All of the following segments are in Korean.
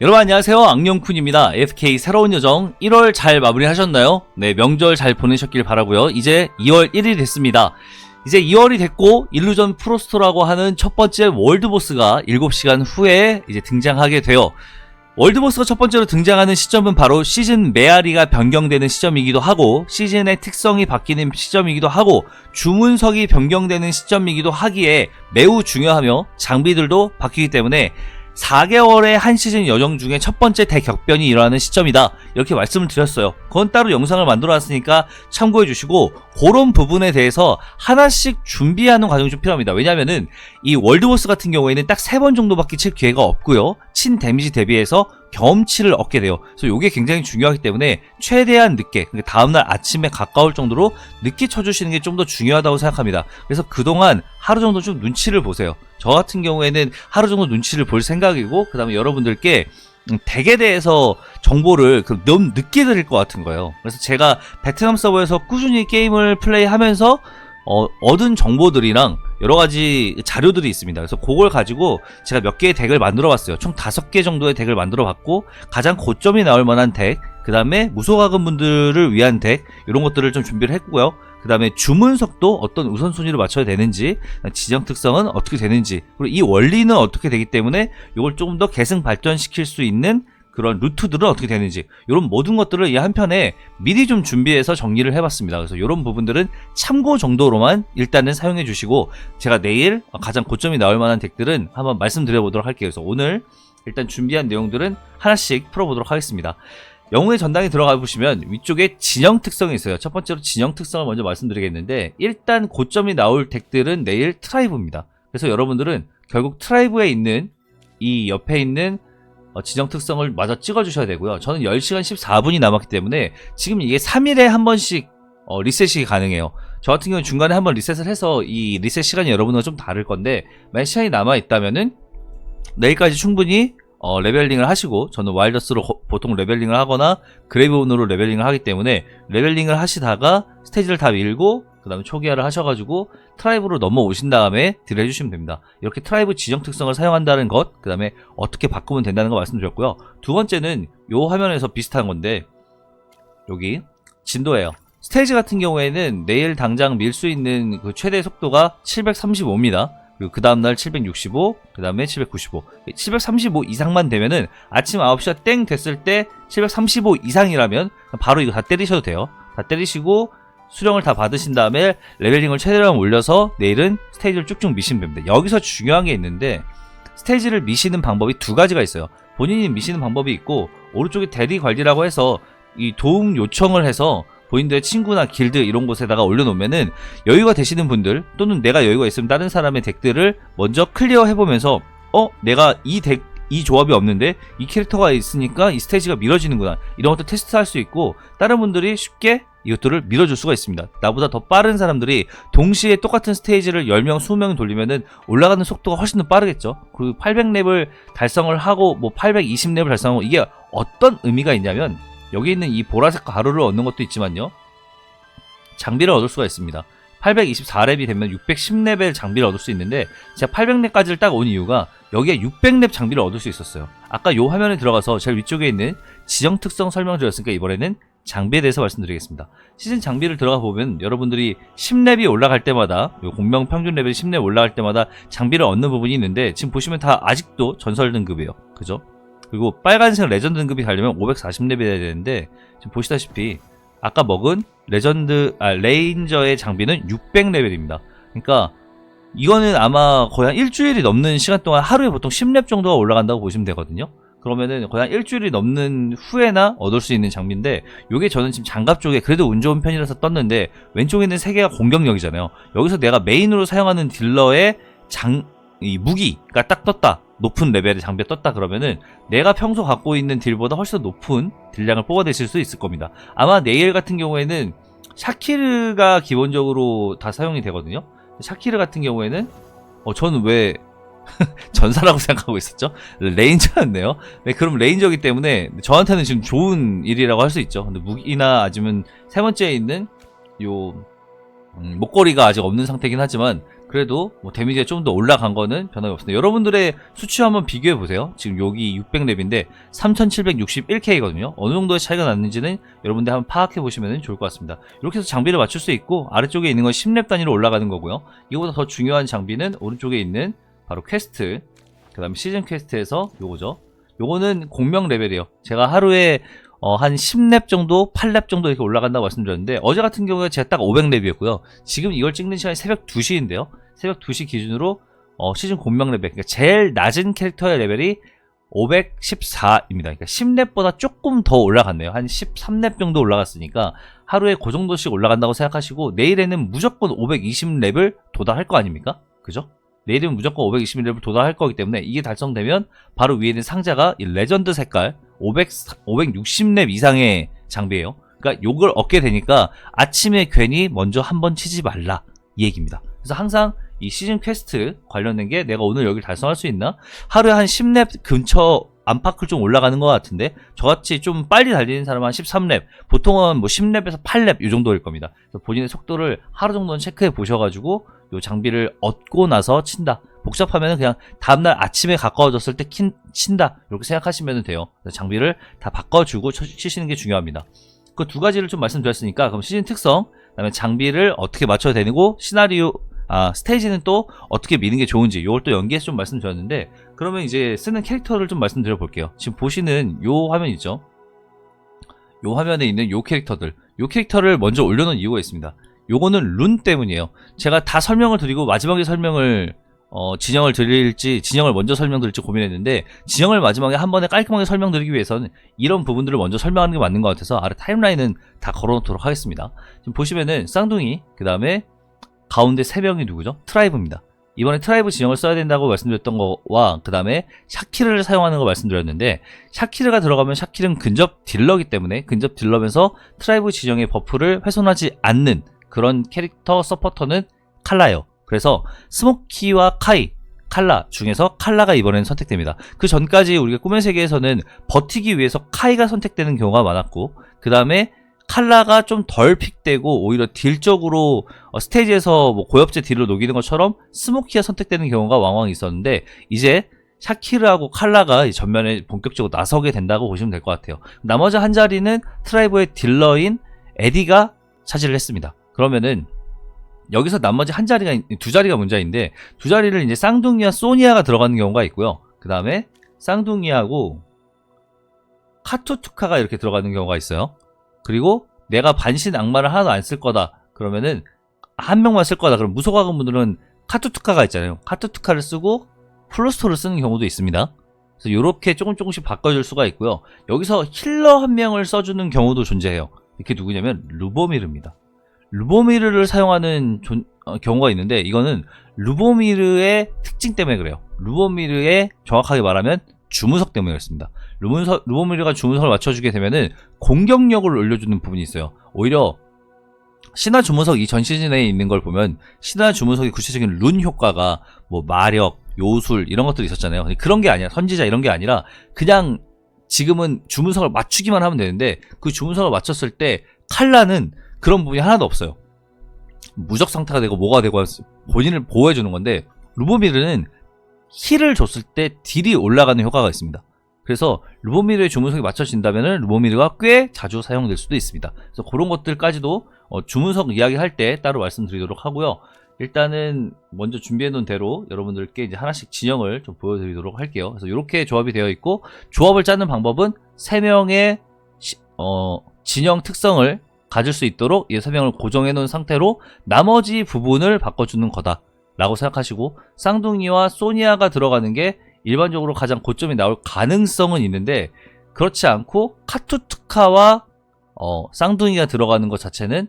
여러분 안녕하세요. 악령쿤입니다. FK 새로운 여정 1월 잘 마무리하셨나요? 네 명절 잘 보내셨길 바라고요. 이제 2월 1일이 됐습니다. 이제 2월이 됐고 일루전 프로스토라고 하는 첫 번째 월드보스가 7시간 후에 이제 등장하게 돼요. 월드보스가 첫 번째로 등장하는 시점은 바로 시즌 메아리가 변경되는 시점이기도 하고 시즌의 특성이 바뀌는 시점이기도 하고 주문석이 변경되는 시점이기도 하기에 매우 중요하며 장비들도 바뀌기 때문에 4개월의 한 시즌 여정 중에 첫 번째 대격변이 일어나는 시점이다. 이렇게 말씀을 드렸어요. 그건 따로 영상을 만들어 놨으니까 참고해 주시고 그런 부분에 대해서 하나씩 준비하는 과정이 좀 필요합니다. 왜냐면은 이 월드보스 같은 경우에는 딱세번 정도밖에 칠 기회가 없고요. 친 데미지 대비해서 경험치를 얻게 돼요. 그래서 이게 굉장히 중요하기 때문에 최대한 늦게 그러니까 다음날 아침에 가까울 정도로 늦게 쳐주시는 게 좀 더 중요하다고 생각합니다. 그래서 그동안 하루 정도 좀 눈치를 보세요. 저 같은 경우에는 하루 정도 눈치를 볼 생각이고 그 다음에 여러분들께 음, 덱에 대해서 정보를 그 너무 늦게 드릴 것 같은 거예요. 그래서 제가 베트남 서버에서 꾸준히 게임을 플레이하면서 어, 얻은 정보들이랑 여러 가지 자료들이 있습니다. 그래서 그걸 가지고 제가 몇 개의 덱을 만들어 봤어요. 총 다섯 개 정도의 덱을 만들어 봤고 가장 고점이 나올 만한 덱, 그 다음에 무소가금 분들을 위한 덱 이런 것들을 좀 준비를 했고요. 그 다음에 주문석도 어떤 우선순위를 맞춰야 되는지 지정 특성은 어떻게 되는지 그리고 이 원리는 어떻게 되기 때문에 이걸 조금 더 계승 발전시킬 수 있는 그런 루트들은 어떻게 되는지 이런 모든 것들을 이 한편에 미리 좀 준비해서 정리를 해봤습니다. 그래서 이런 부분들은 참고 정도로만 일단은 사용해 주시고 제가 내일 가장 고점이 나올 만한 덱들은 한번 말씀드려 보도록 할게요. 그래서 오늘 일단 준비한 내용들은 하나씩 풀어보도록 하겠습니다. 영웅의 전당에 들어가 보시면 위쪽에 진영 특성이 있어요. 첫 번째로 진영 특성을 먼저 말씀드리겠는데 일단 고점이 나올 덱들은 내일 트라이브입니다. 그래서 여러분들은 결국 트라이브에 있는 이 옆에 있는 어, 지정 특성을 마저 찍어주셔야 되고요. 저는 10시간 14분이 남았기 때문에 지금 이게 3일에 한 번씩 어, 리셋이 가능해요. 저 같은 경우는 중간에 한번 리셋을 해서 이 리셋 시간이 여러분과 좀 다를 건데 만약 시간이 남아 있다면은 내일까지 충분히 어, 레벨링을 하시고 저는 와일더스로 거- 보통 레벨링을 하거나 그레이브온으로 레벨링을 하기 때문에 레벨링을 하시다가 스테이지를 다 밀고 그 다음에 초기화를 하셔가지고 트라이브로 넘어오신 다음에 딜을 해주시면 됩니다. 이렇게 트라이브 지정 특성을 사용한다는 것, 그 다음에 어떻게 바꾸면 된다는 거 말씀드렸고요. 두 번째는 요 화면에서 비슷한 건데 여기 진도예요. 스테이지 같은 경우에는 내일 당장 밀 수 있는 그 최대 속도가 735입니다. 그리고 그 다음날 765, 그 다음에 795. 735 이상만 되면은 아침 9시가 땡 됐을 때 735 이상이라면 바로 이거 다 때리셔도 돼요. 다 때리시고 수령을 다 받으신 다음에 레벨링을 최대한 올려서 내일은 스테이지를 쭉쭉 미시면 됩니다. 여기서 중요한 게 있는데 스테이지를 미시는 방법이 두 가지가 있어요. 본인이 미시는 방법이 있고 오른쪽에 대리 관리라고 해서 이 도움 요청을 해서 본인들의 친구나 길드 이런 곳에다가 올려놓으면은 여유가 되시는 분들 또는 내가 여유가 있으면 다른 사람의 덱들을 먼저 클리어 해보면서 어 내가 이 덱 이 조합이 없는데 이 캐릭터가 있으니까 이 스테이지가 밀어지는구나 이런 것도 테스트할 수 있고 다른 분들이 쉽게 이것들을 밀어줄 수가 있습니다 나보다 더 빠른 사람들이 동시에 똑같은 스테이지를 10명 20명 돌리면은 올라가는 속도가 훨씬 더 빠르겠죠 그리고 800렙을 달성을 하고 뭐 820렙을 달성하고 이게 어떤 의미가 있냐면 여기 있는 이 보라색 가루를 얻는 것도 있지만요. 장비를 얻을 수가 있습니다. 824렙이 되면 610렙의 장비를 얻을 수 있는데 제가 800렙까지를 딱 온 이유가 여기에 600렙 장비를 얻을 수 있었어요. 아까 요 화면에 들어가서 제일 위쪽에 있는 지정 특성 설명드렸으니까 이번에는 장비에 대해서 말씀드리겠습니다. 시즌 장비를 들어가 보면 여러분들이 10렙이 올라갈 때마다 요 공명 평균 레벨 10렙 올라갈 때마다 장비를 얻는 부분이 있는데 지금 보시면 다 아직도 전설 등급이에요. 그죠? 그리고 빨간색 레전드 등급이 가려면 540렙이 돼야 되는데 지금 보시다시피 아까 먹은 레전드 아 레인저의 장비는 600레벨입니다. 그러니까 이거는 아마 거의 한 일주일이 넘는 시간 동안 하루에 보통 10렙 정도가 올라간다고 보시면 되거든요. 그러면은 거의 한 일주일이 넘는 후에나 얻을 수 있는 장비인데 요게 저는 지금 장갑 쪽에 그래도 운 좋은 편이라서 떴는데 왼쪽에 있는 세 개가 공격력이잖아요. 여기서 내가 메인으로 사용하는 딜러의 장 이 무기가 딱 떴다. 높은 레벨의 장비가 떴다 그러면은 내가 평소 갖고 있는 딜보다 훨씬 더 높은 딜량을 뽑아내실 수 있을 겁니다. 아마 내일 같은 경우에는 샤키르가 기본적으로 다 사용이 되거든요. 샤키르 같은 경우에는 어 저는 왜 전사라고 생각하고 있었죠? 레인저였네요. 네, 그럼 레인저기 때문에 저한테는 지금 좋은 일이라고 할 수 있죠. 근데 무기나 아니면 세 번째에 있는 요 음, 목걸이가 아직 없는 상태긴 하지만 그래도 뭐 데미지가 좀 더 올라간 거는 변함이 없습니다. 여러분들의 수치 한번 비교해 보세요. 지금 여기 600렙인데 3761K거든요. 어느 정도의 차이가 났는지는 여러분들 한번 파악해 보시면 좋을 것 같습니다. 이렇게 해서 장비를 맞출 수 있고 아래쪽에 있는 건 10렙 단위로 올라가는 거고요. 이거보다 더 중요한 장비는 오른쪽에 있는 바로 퀘스트 그 다음에 시즌 퀘스트에서 요거죠. 요거는 공명 레벨이에요. 제가 하루에 어, 한 10렙 정도, 8렙 정도 이렇게 올라간다고 말씀드렸는데 어제 같은 경우에 제가 딱 500렙이었고요. 지금 이걸 찍는 시간이 새벽 2시인데요. 새벽 2시 기준으로 어, 시즌 공명 레벨, 그러니까 제일 낮은 캐릭터의 레벨이 514입니다. 그러니까 10렙보다 조금 더 올라갔네요. 한 13렙 정도 올라갔으니까 하루에 그 정도씩 올라간다고 생각하시고 내일에는 무조건 520렙을 도달할 거 아닙니까? 그죠? 내일은 무조건 520렙을 도달할 거기 때문에 이게 달성되면 바로 위에 있는 상자가 이 레전드 색깔 500, 560렙 이상의 장비예요. 그러니까 요걸 얻게 되니까 아침에 괜히 먼저 한 번 치지 말라 이 얘기입니다. 그래서 항상 이 시즌 퀘스트 관련된 게 내가 오늘 여기 달성할 수 있나? 하루에 한 10렙 근처 안팎을 좀 올라가는 것 같은데 저같이 좀 빨리 달리는 사람은 한 13렙 보통은 뭐 10렙에서 8렙 이 정도일 겁니다. 본인의 속도를 하루 정도는 체크해 보셔가지고 요 장비를 얻고 나서 친다. 복잡하면 그냥 다음날 아침에 가까워졌을 때 킨, 친다. 이렇게 생각하시면 돼요. 장비를 다 바꿔주고 쳐- 치시는 게 중요합니다. 그 두 가지를 좀 말씀드렸으니까 그럼 시즌 특성, 그다음에 장비를 어떻게 맞춰야 되고 시나리오, 아 스테이지는 또 어떻게 미는 게 좋은지 이걸 또 연기해서 좀 말씀드렸는데 그러면 이제 쓰는 캐릭터를 좀 말씀드려 볼게요. 지금 보시는 요 화면 있죠? 요 화면에 있는 요 캐릭터들, 요 캐릭터를 먼저 올려놓은 이유가 있습니다. 요거는 룬 때문이에요. 제가 다 설명을 드리고 마지막에 설명을 어, 진영을 드릴지 진영을 먼저 설명드릴지 고민했는데 진영을 마지막에 한 번에 깔끔하게 설명드리기 위해서는 이런 부분들을 먼저 설명하는 게 맞는 것 같아서 아래 타임라인은 다 걸어놓도록 하겠습니다. 지금 보시면은 쌍둥이 그 다음에 가운데 세 명이 누구죠? 트라이브입니다. 이번에 트라이브 진영을 써야 된다고 말씀드렸던 거와 그 다음에 샤키르를 사용하는 거 말씀드렸는데 샤키르가 들어가면 샤키르는 근접 딜러기 때문에 근접 딜러면서 트라이브 진영의 버프를 훼손하지 않는 그런 캐릭터 서포터는 칼라예요. 그래서 스모키와 카이, 칼라 중에서 칼라가 이번에는 선택됩니다. 그 전까지 우리가 꿈의 세계에서는 버티기 위해서 카이가 선택되는 경우가 많았고 그 다음에 칼라가 좀 덜 픽되고 오히려 딜적으로 어, 스테이지에서 뭐 고엽제 딜을 녹이는 것처럼 스모키가 선택되는 경우가 왕왕 있었는데 이제 샤키르하고 칼라가 이 전면에 본격적으로 나서게 된다고 보시면 될 것 같아요. 나머지 한 자리는 트라이브의 딜러인 에디가 차지를 했습니다. 그러면은 여기서 나머지 한 자리가 있- 두 자리가 문제인데 두 자리를 이제 쌍둥이와 소니아가 들어가는 경우가 있고요. 그 다음에 쌍둥이하고 카투투카가 이렇게 들어가는 경우가 있어요. 그리고 내가 반신 악마를 하나도 안 쓸 거다. 그러면은 한 명만 쓸 거다. 그럼 무소가금 분들은 카투투카가 있잖아요. 카투투카를 쓰고 플루스토를 쓰는 경우도 있습니다. 그래서 이렇게 조금 조금씩 바꿔줄 수가 있고요. 여기서 힐러 한 명을 써주는 경우도 존재해요. 이게 누구냐면 루보미르입니다. 루보미르를 사용하는 존- 어, 경우가 있는데 이거는 루보미르의 특징 때문에 그래요. 루보미르의 정확하게 말하면 주무석 때문에 그렇습니다. 루문서, 루보미르가 주문석을 맞춰주게 되면은 공격력을 올려주는 부분이 있어요. 오히려 신화 주문석 이 전 시즌에 있는 걸 보면 신화 주문석의 구체적인 룬 효과가 뭐 마력, 요술 이런 것들이 있었잖아요. 그런 게 아니라 선지자 이런 게 아니라 그냥 지금은 주문석을 맞추기만 하면 되는데 그 주문석을 맞췄을 때 칼라는 그런 부분이 하나도 없어요. 무적 상태가 되고 뭐가 되고 본인을 보호해 주는 건데 루보미르는 힐을 줬을 때 딜이 올라가는 효과가 있습니다. 그래서 루보미르의 주문석이 맞춰진다면 루보미르가 꽤 자주 사용될 수도 있습니다. 그래서 그런 것들까지도 어, 주문석 이야기할 때 따로 말씀드리도록 하고요. 일단은 먼저 준비해 놓은 대로 여러분들께 이제 하나씩 진영을 좀 보여드리도록 할게요. 그래서 이렇게 조합이 되어 있고 조합을 짜는 방법은 3명의 어, 진영 특성을 가질 수 있도록 이 3명을 고정해 놓은 상태로 나머지 부분을 바꿔주는 거다. 라고 생각하시고 쌍둥이와 소니아가 들어가는 게 일반적으로 가장 고점이 나올 가능성은 있는데 그렇지 않고 카투투카와 어, 쌍둥이가 들어가는 것 자체는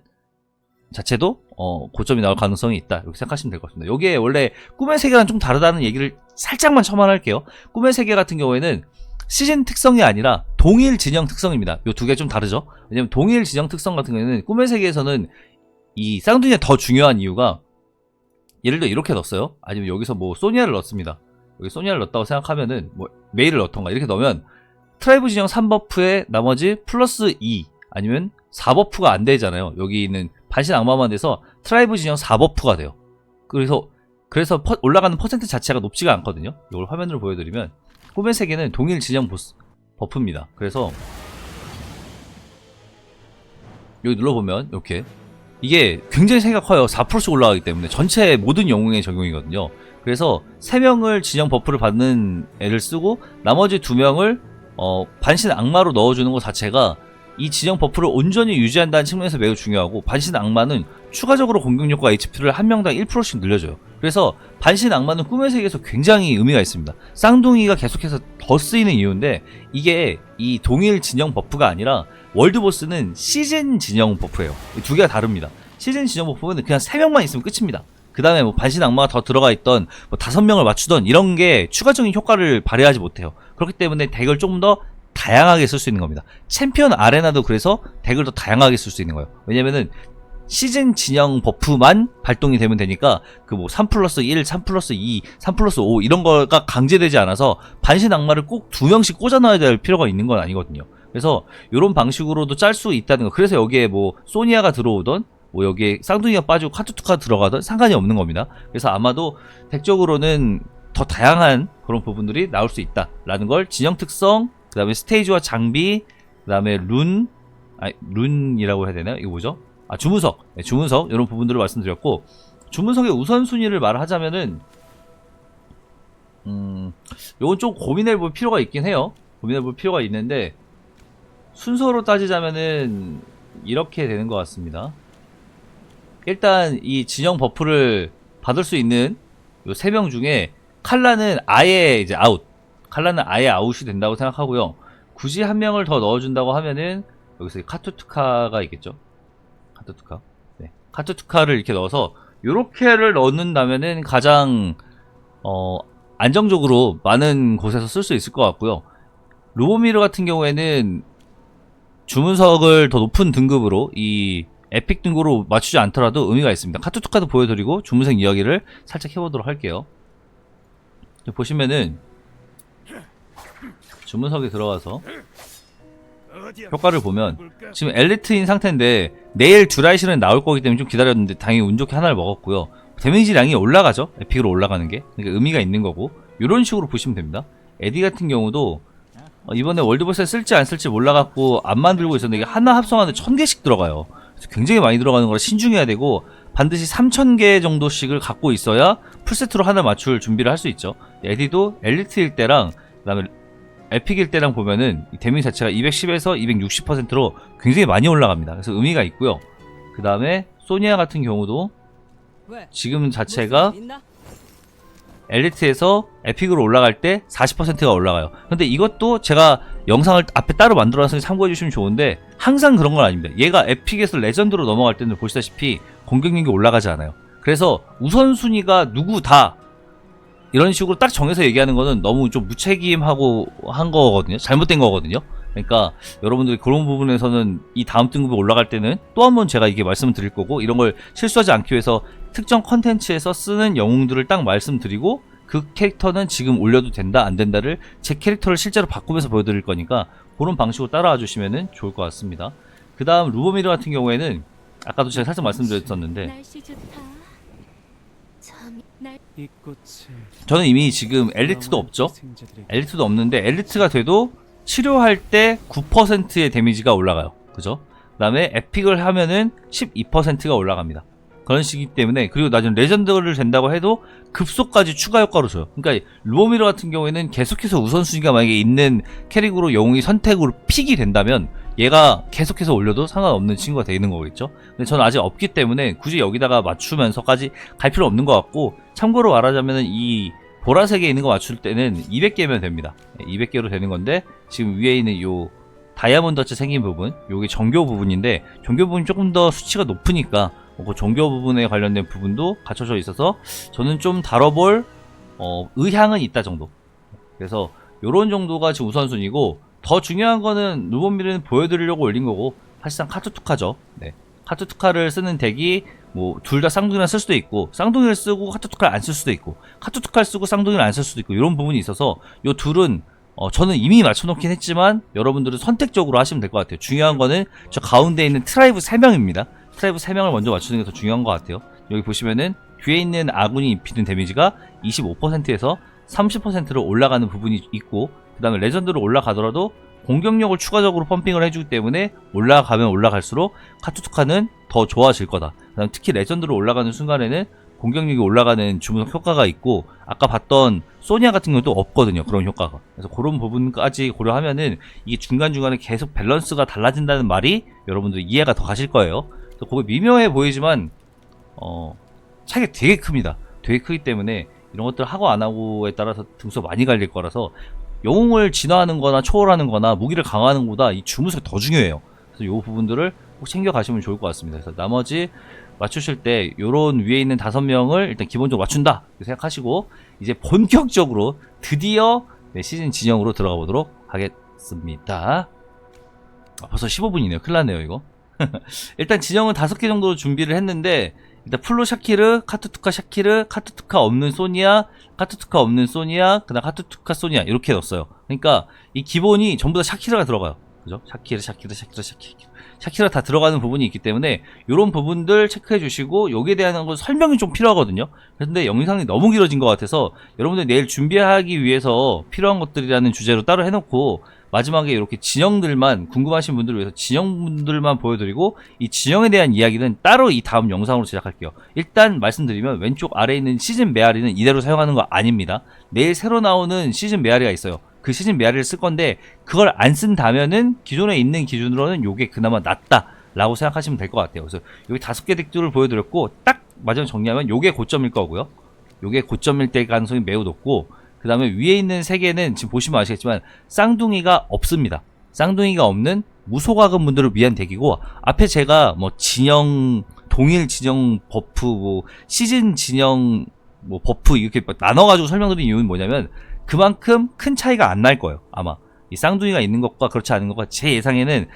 자체도 어, 고점이 나올 가능성이 있다 이렇게 생각하시면 될 것 같습니다. 이게 원래 꿈의 세계랑 좀 다르다는 얘기를 살짝만 첨언할게요. 꿈의 세계 같은 경우에는 시즌 특성이 아니라 동일 진영 특성입니다. 이 두 개 좀 다르죠. 왜냐면 동일 진영 특성 같은 경우에는 꿈의 세계에서는 이 쌍둥이가 더 중요한 이유가 예를 들어 이렇게 넣었어요. 아니면 여기서 뭐 소니아를 넣습니다. 여기 소니아를 넣었다고 생각하면은 뭐 메일을 넣던가 이렇게 넣으면 트라이브 진영 3버프에 나머지 플러스 2 아니면 4버프가 안 되잖아요. 여기 있는 반신 악마만 돼서 트라이브 진영 4버프가 돼요. 그래서 그래서 퍼- 올라가는 퍼센트 자체가 높지가 않거든요. 이걸 화면으로 보여드리면 꿈의 세계는 동일 진영 보스 버프입니다. 그래서 여기 눌러보면 이렇게 이게 굉장히 세가 커요. 4%씩 올라가기 때문에 전체 모든 영웅에 적용이거든요. 그래서 3명을 진영 버프를 받는 애를 쓰고 나머지 2명을 어, 반신 악마로 넣어주는 것 자체가 이 진영 버프를 온전히 유지한다는 측면에서 매우 중요하고 반신 악마는 추가적으로 공격력과 HP를 한 명당 1%씩 늘려줘요. 그래서 반신 악마는 꿈의 세계에서 굉장히 의미가 있습니다. 쌍둥이가 계속해서 더 쓰이는 이유인데 이게 이 동일 진영 버프가 아니라 월드 보스는 시즌 진영 버프예요. 이두 개가 다릅니다. 시즌 진영 버프는 그냥 3명만 있으면 끝입니다. 그 다음에 뭐 반신 악마가 더 들어가 있던 뭐 다섯 명을 맞추던 이런 게 추가적인 효과를 발휘하지 못해요. 그렇기 때문에 덱을 조금 더 다양하게 쓸 수 있는 겁니다. 챔피언 아레나도 그래서 덱을 더 다양하게 쓸 수 있는 거예요. 왜냐면은 시즌 진영 버프만 발동이 되면 되니까 그 뭐 3 플러스 1, 3 플러스 2, 3 플러스 5 이런 거가 강제되지 않아서 반신 악마를 꼭 두 명씩 꽂아 놔야 될 필요가 있는 건 아니거든요. 그래서 이런 방식으로도 짤 수 있다는 거. 그래서 여기에 뭐 소니아가 들어오던 뭐 여기에 쌍둥이가 빠지고 카투투가 들어가던 상관이 없는 겁니다. 그래서 아마도 덱적으로는 더 다양한 그런 부분들이 나올 수 있다라는 걸 진영 특성, 그다음에 스테이지와 장비, 그다음에 룬, 아 룬이라고 해야 되나요? 이거 뭐죠? 아 주문석, 네, 주문석 이런 부분들을 말씀드렸고 주문석의 우선순위를 말하자면은 음, 요건 좀 고민해 볼 필요가 있긴 해요. 고민해 볼 필요가 있는데 순서로 따지자면은 이렇게 되는 것 같습니다. 일단 이 진영 버프를 받을 수 있는 요 세 명 중에 칼라는 아예 이제 아웃. 칼라는 아예 아웃이 된다고 생각하고요. 굳이 한 명을 더 넣어준다고 하면은 여기서 카투투카가 있겠죠. 카투투카. 네. 카투투카를 이렇게 넣어서 요렇게를 넣는다면은 가장 어 안정적으로 많은 곳에서 쓸 수 있을 것 같고요. 로보미르 같은 경우에는 주문석을 더 높은 등급으로 이 에픽 등급으로 맞추지 않더라도 의미가 있습니다. 카투투카도 보여드리고 주문석 이야기를 살짝 해보도록 할게요. 보시면은 주문석에 들어가서 효과를 보면 지금 엘리트인 상태인데 내일 듀라이시는 나올 거기 때문에 좀 기다렸는데 당연히 운 좋게 하나를 먹었고요. 데미지량이 올라가죠. 에픽으로 올라가는 게 그러니까 의미가 있는 거고 이런 식으로 보시면 됩니다. 에디 같은 경우도 어, 이번에 월드버스에 쓸지 안 쓸지 몰라갖고 안 만들고 있었는데 이게 하나 합성하는데 천 개씩 들어가요. 굉장히 많이 들어가는 거라 신중해야 되고 반드시 3,000개 정도씩을 갖고 있어야 풀세트로 하나 맞출 준비를 할 수 있죠. 에디도 엘리트일 때랑 그다음에 에픽일 때랑 보면은 이 데미지 자체가 210에서 260%로 굉장히 많이 올라갑니다. 그래서 의미가 있고요. 그 다음에 소니아 같은 경우도 지금 자체가 엘리트에서 에픽으로 올라갈 때 40%가 올라가요. 근데 이것도 제가 영상을 앞에 따로 만들어놨으니 참고해 주시면 좋은데 항상 그런 건 아닙니다. 얘가 에픽에서 레전드로 넘어갈 때는 보시다시피 공격력이 올라가지 않아요. 그래서 우선순위가 누구 다 이런 식으로 딱 정해서 얘기하는 거는 너무 좀 무책임하고 한 거거든요. 잘못된 거거든요. 그러니까 여러분들이 그런 부분에서는 이 다음 등급에 올라갈 때는 또 한 번 제가 이게 말씀을 드릴 거고 이런 걸 실수하지 않기 위해서 특정 컨텐츠에서 쓰는 영웅들을 딱 말씀드리고 그 캐릭터는 지금 올려도 된다 안 된다를 제 캐릭터를 실제로 바꾸면서 보여드릴 거니까 그런 방식으로 따라와 주시면 좋을 것 같습니다. 그 다음 루보미르 같은 경우에는 아까도 제가 살짝 말씀드렸었는데 저는 이미 지금 엘리트도 없죠. 엘리트도 없는데 엘리트가 돼도 치료할 때 9%의 데미지가 올라가요. 그죠? 그 다음에 에픽을 하면은 12%가 올라갑니다. 그런 식이기 때문에 그리고 나중에 레전드를 된다고 해도 급속까지 추가 효과로 줘요. 그러니까 루오미르 같은 경우에는 계속해서 우선순위가 만약에 있는 캐릭으로 영웅이 선택으로 픽이 된다면 얘가 계속해서 올려도 상관없는 친구가 되는 거겠죠. 근데 저는 아직 없기 때문에 굳이 여기다가 맞추면서까지 갈 필요 없는 것 같고 참고로 말하자면은 이 보라색에 있는 거 맞출 때는 200개면 됩니다. 200개로 되는 건데 지금 위에 있는 요 다이아몬드같이 생긴 부분, 요게 정교 부분인데 정교 부분이 조금 더 수치가 높으니까 어, 그 정교 부분에 관련된 부분도 갖춰져 있어서 저는 좀 다뤄볼 어, 의향은 있다 정도. 그래서 요런 정도가 지금 우선순위고 더 중요한 거는 루본미르는 보여드리려고 올린 거고 사실상 카투투카죠. 네. 카투투카를 쓰는 덱이 뭐 둘 다 쌍둥이를 쓸 수도 있고 쌍둥이를 쓰고 카투투카를 안 쓸 수도 있고 카투투카를 쓰고 쌍둥이를 안 쓸 수도 있고 이런 부분이 있어서 요 둘은 어, 저는 이미 맞춰놓긴 했지만 여러분들은 선택적으로 하시면 될 것 같아요. 중요한 거는 저 가운데 있는 트라이브 3명입니다. 트라이브 3명을 먼저 맞추는 게 더 중요한 것 같아요. 여기 보시면은 뒤에 있는 아군이 입히는 데미지가 25%에서 30%로 올라가는 부분이 있고 그 다음에 레전드로 올라가더라도 공격력을 추가적으로 펌핑을 해주기 때문에 올라가면 올라갈수록 카투투카는 더 좋아질 거다. 그다음 특히 레전드로 올라가는 순간에는 공격력이 올라가는 주문석 효과가 있고 아까 봤던 소니아 같은 경우도 없거든요. 그런 효과가. 그래서 그런 부분까지 고려하면은 이게 중간중간에 계속 밸런스가 달라진다는 말이 여러분들 이해가 더 가실 거예요. 그거 미묘해 보이지만 어 차이가 되게 큽니다. 되게 크기 때문에 이런 것들 하고 안 하고에 따라서 등수 많이 갈릴 거라서 영웅을 진화하는 거나 초월하는 거나 무기를 강화하는 것보다 이 주무석이 더 중요해요. 그래서 이 부분들을 꼭 챙겨 가시면 좋을 것 같습니다. 그래서 나머지 맞추실 때 요런 위에 있는 다섯 명을 일단 기본적으로 맞춘다 생각하시고 이제 본격적으로 드디어 네, 시즌 진영으로 들어가 보도록 하겠습니다. 아, 벌써 15분이네요. 큰일 났네요, 이거. 일단 진영은 다섯 개 정도 준비를 했는데 일단 플로 샤키르, 카투투카 샤키르, 카투투카 없는 소니아, 카투투카 없는 소니아, 그다음 카투투카 소니아 이렇게 넣었어요. 그러니까 이 기본이 전부 다 샤키르가 들어가요. 그죠? 샤키르, 샤키르, 샤키르, 샤키르. 샤키르가 다 들어가는 부분이 있기 때문에 이런 부분들 체크해 주시고 여기에 대한 건 설명이 좀 필요하거든요. 그런데 영상이 너무 길어진 것 같아서 여러분들 내일 준비하기 위해서 필요한 것들이라는 주제로 따로 해놓고 마지막에 이렇게 진영들만 궁금하신 분들을 위해서 진영분들만 보여드리고 이 진영에 대한 이야기는 따로 이 다음 영상으로 제작할게요. 일단 말씀드리면 왼쪽 아래에 있는 시즌 메아리는 이대로 사용하는 거 아닙니다. 내일 새로 나오는 시즌 메아리가 있어요. 그 시즌 메아리를 쓸 건데 그걸 안 쓴다면은 기존에 있는 기준으로는 요게 그나마 낫다. 라고 생각하시면 될 것 같아요. 그래서 여기 다섯 개 덱들을 보여드렸고 딱 마지막 정리하면 요게 고점일 거고요. 요게 고점일 때 가능성이 매우 높고 그 다음에 위에 있는 세 개는 지금 보시면 아시겠지만 쌍둥이가 없습니다. 쌍둥이가 없는 무소가금 분들을 위한 덱이고 앞에 제가 뭐 진영 동일 진영 버프 뭐 시즌 진영 뭐 버프 이렇게 나눠가지고 설명드린 이유는 뭐냐면 그만큼 큰 차이가 안 날 거예요 아마 이 쌍둥이가 있는 것과 그렇지 않은 것과 제 예상에는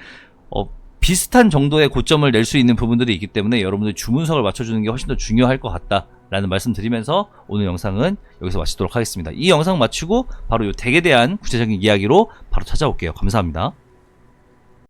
어, 비슷한 정도의 고점을 낼 수 있는 부분들이 있기 때문에 여러분들 주문석을 맞춰주는 게 훨씬 더 중요할 것 같다 라는 말씀 드리면서 오늘 영상은 여기서 마치도록 하겠습니다. 이 영상 마치고 바로 이 덱에 대한 구체적인 이야기로 바로 찾아올게요. 감사합니다.